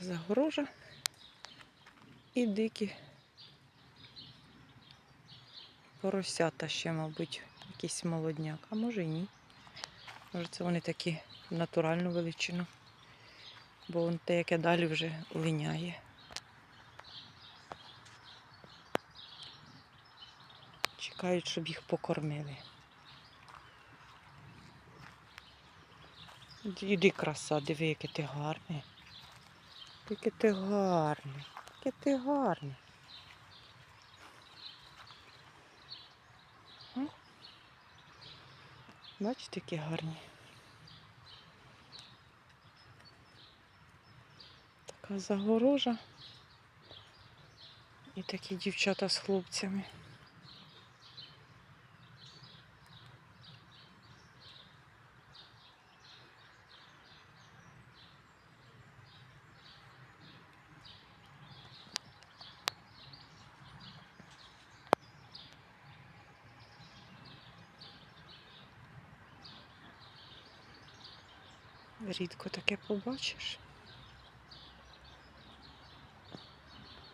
загорожа і дикі поросята ще, мабуть, якийсь молодняк, а може і ні. Може це вони такі натуральну величину, бо вон те, яке далі вже линяє. Чекають, щоб їх покормили. Іди краса, диви, яке ти гарний. Яке ти гарний, яке ти гарний. Бачите, які гарні. Така загорожа. І такі дівчата з хлопцями. Рідко таке побачиш.